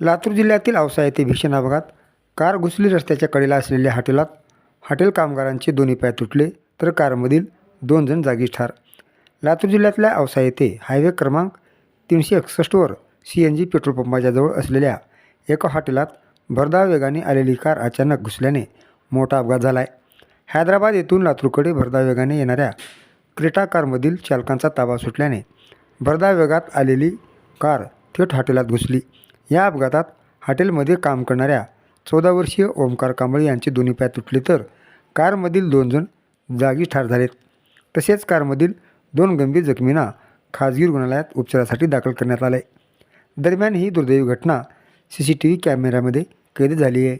लातूर जिल्ह्यातील औसा येथे भीषण अपघात. कार घुसली रस्त्याच्या कडेला असलेल्या हॉटेलात. हॉटेल कामगारांचे दोन्ही पाय तुटले तर कारमधील दोन जण जागीच ठार. लातूर जिल्ह्यातल्या औसा येथे हायवे क्रमांक तीनशे एकसष्टवर सी एन जी पेट्रोल पंपाच्या जवळ असलेल्या एका हॉटेलात भरधाव वेगाने आलेली कार अचानक घुसल्याने मोठा अपघात झाला आहे हैदराबाद येथून लातूरकडे भरधाव वेगाने येणाऱ्या क्रेटा कारमधील चालकांचा ताबा सुटल्याने भरधाव वेगात आलेली कार थेट हॉटेलात घुसली. या अपघातात हॉटेलमध्ये काम करणाऱ्या चौदा वर्षीय ओमकार कांबळे यांचे दोन्ही पाय तुटले तर कारमधील दोन जण जागी ठार झालेत. तसेच कारमधील दोन गंभीर जखमींना खाजगी रुग्णालयात उपचारासाठी दाखल करण्यात आलं आहे दरम्यान ही दुर्दैवी घटना सी सी टी व्ही कॅमेऱ्यामध्ये कैद झाली आहे.